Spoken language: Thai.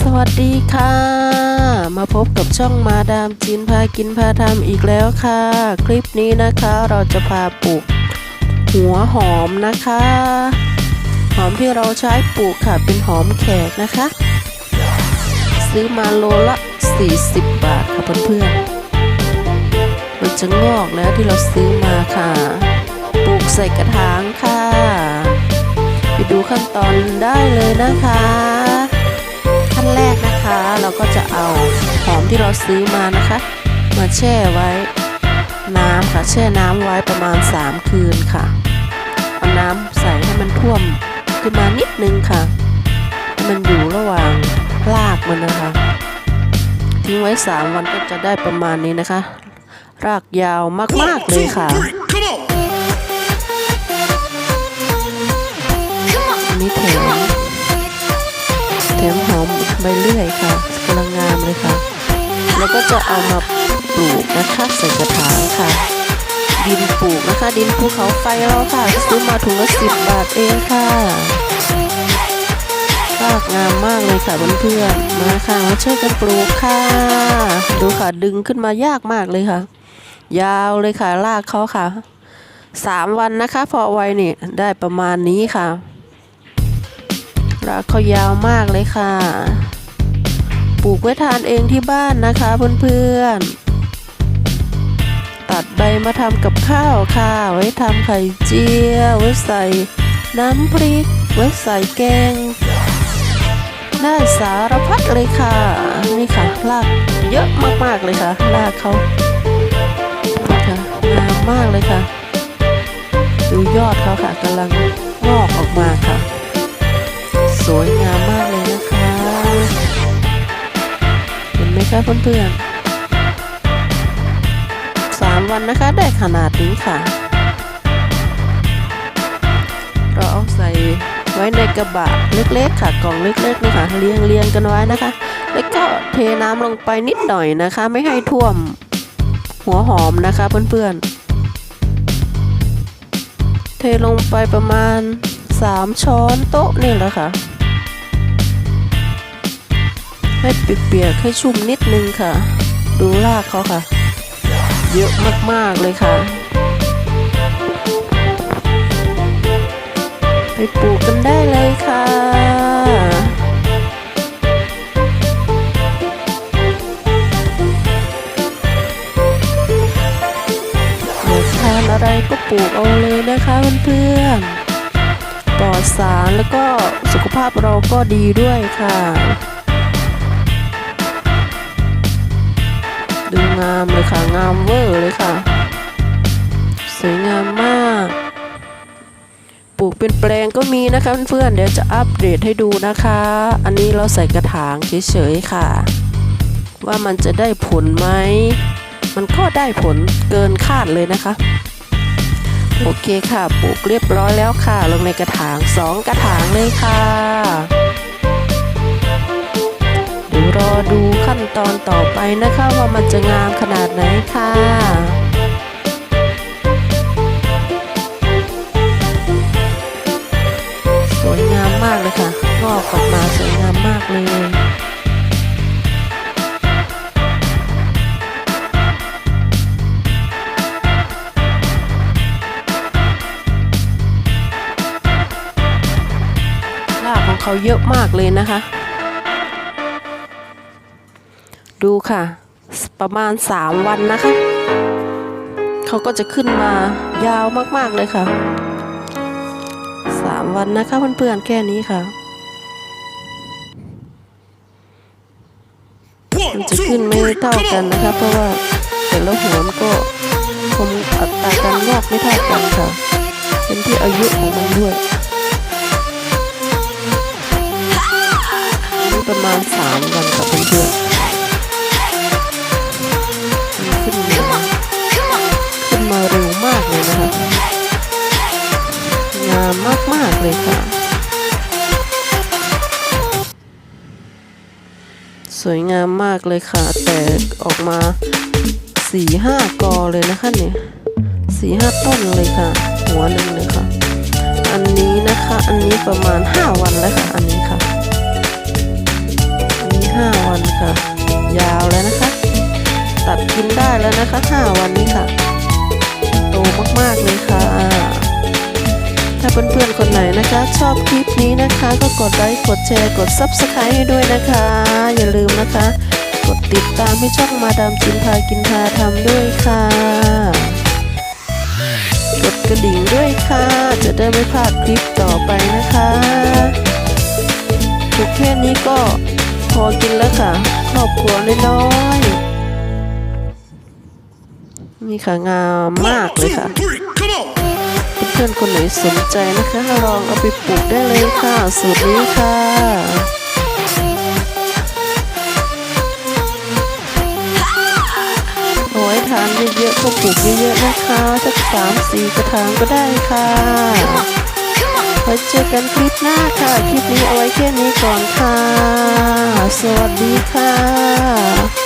สวัสดีค่ะ มาพบกับช่องมาดามจีนพากินพาทำอีกแล้วค่ะ คลิปนี้นะคะเราจะพาปลูก หัวหอมนะคะ หอมที่เราใช้ปลูกค่ะเป็นหอมแขกนะคะ ซื้อมาโลละ 40 บาทค่ะเพื่อนๆมันจะงอกแล้วที่เราซื้อมาค่ะ ปลูกใส่กระถางค่ะ ไปดูขั้นตอนได้เลยนะคะ นะคะ เราก็จะเอาหอมที่เราซื้อมานะคะ มาแช่ไว้น้ำค่ะแช่น้ำไว้ประมาณ 3 คืนค่ะเอาน้ำใส่ให้มันท่วมขึ้นมานิดนึงค่ะ มันอยู่ระหว่างรากมันนะคะ ทิ้งไว้ 3 วันก็จะได้ประมาณนี้นะคะ รากยาวมากๆเลยค่ะ ใบเลื่อยค่ะกำลังงามเลยค่ะ แล้วก็จะเอามาปลูกนะคะใส่กระถางค่ะ ดินปลูกนะคะ ดินภูเขาไฟเราค่ะซื้อมาถุงละสิบบาทเองค่ะรากงามมากเลยค่ะเพื่อนๆมาค่ะมาช่วยกันปลูกค่ะ ดูค่ะดึงขึ้นมายากมากเลยค่ะ ยาวเลยค่ะรากเขาค่ะสามวันนะคะ พอไวนี่ได้ประมาณนี้ค่ะ รากเขายาวมากเลยค่ะ ปลูกไว้ทานเองที่บ้านนะคะเพื่อนๆ ตัดใบมาทำกับข้าวค่ะ ไว้ทำไข่เจียวไว้ใส่น้ำพริก ไว้ใส่แกงได้สารพัดเลยค่ะ นี่ค่ะรากเยอะมากๆเลยค่ะรากเขาค่ะงามมากเลยค่ะ ดูยอดเขาค่ะกำลังงอกออกมาค่ะ สวยงามมากเลยนะคะ เห็นไหมคะเพื่อนๆสามวันนะคะได้ขนาดนี้ค่ะ เราเอาใส่ไว้ในกระบะเล็กๆค่ะกล่องเล็กๆนี่ค่ะเรียงเรียงๆกันไว้นะคะ แล้วก็เทน้ำลงไปนิดหน่อยนะคะ ไม่ให้ท่วมหัวหอมนะคะเพื่อนๆ เทลงไปประมาณ 3 ช้อนโต๊ะนี่แหละค่ะ ให้เปียกๆให้ชุ่มนิดนึงค่ะ ดูรากเขาค่ะ เยอะมากๆเลยค่ะ ไปปลูกกันได้เลยค่ะอยากทานอะไรก็ปลูกเอาเลยนะคะเพื่อนๆปลอดสารแล้วก็สุขภาพเราก็ดีด้วยค่ะ ดูงามเลยค่ะ งามเวอร์เลยค่ะ สวยงามมาก ปลูกเป็นแปลงก็มีนะคะเพื่อนๆเดี๋ยวจะอัปเดตให้ดูนะคะ อันนี้เราใส่กระถางเฉยๆค่ะ ว่ามันจะได้ผลไหม มันก็ได้ผลเกินคาดเลยนะคะ โอเคค่ะ ปลูกเรียบร้อยแล้วค่ะ ลงในกระถางสองกระถางเลยค่ะ รอดูขั้นตอนต่อไปนะคะว่ามันจะงามขนาดไหนค่ะสวยงามมากเลยค่ะงอกออกมาสวยงามมากเลยรากของเขาเยอะมากเลยนะคะ ดูค่ะ ประมาณ 3 วันนะคะ เขาก็จะขึ้นมายาวมากๆเลยค่ะ 3 วันนะคะเพื่อนๆแค่นี้ค่ะมันจะขึ้นไม่เท่ากันนะคะ เพราะว่าแต่ละหัวมันก็คงอัตราการงอกไม่เท่ากันค่ะ เป็นที่อายุของมันด้วยประมาณ 3 วันค่ะเพื่อน มมาก ๆ เลยค่ะ สวยงามมากเลยค่ะ แต่ออกมาสี่ห้ากอเลยนะคะเนี่ยสี่ห้าต้นเลยค่ะ หัวหนึ่งเลยค่ะ อันนี้นะคะ อันนี้ประมาณห้าวันแล้วค่ะ เพื่อนๆคนไหนนะคะ ชอบคลิปนี้นะคะ ก็กดไลค์กดแชร์กด Subscribe ให้ด้วยนะคะ อย่าลืมนะคะ กดติดตามให้ช่องมาดามจินพากินพาทำด้วยค่ะ กดกระดิ่งด้วยค่ะ จะได้ไม่พลาดคลิปต่อไปนะคะถูกแค่นี้ก็พอกินแล้วค่ะ ครอบครัวน้อยๆนี่ค่ะงามมากเลยค่ะ เพื่อนๆคนไหนสนใจนะคะลองเอาไปปลูกได้เลยค่ะสูตรนี้ค่ะเอาไว้ทานเยอะๆก็ปลูกเยอะๆนะคะสักสามสี่กระถางก็ได้ค่ะไว้เจอกันคลิปหน้าค่ะ คลิปนี้เอาไว้แค่นี้ก่อนค่ะ สวัสดีค่ะ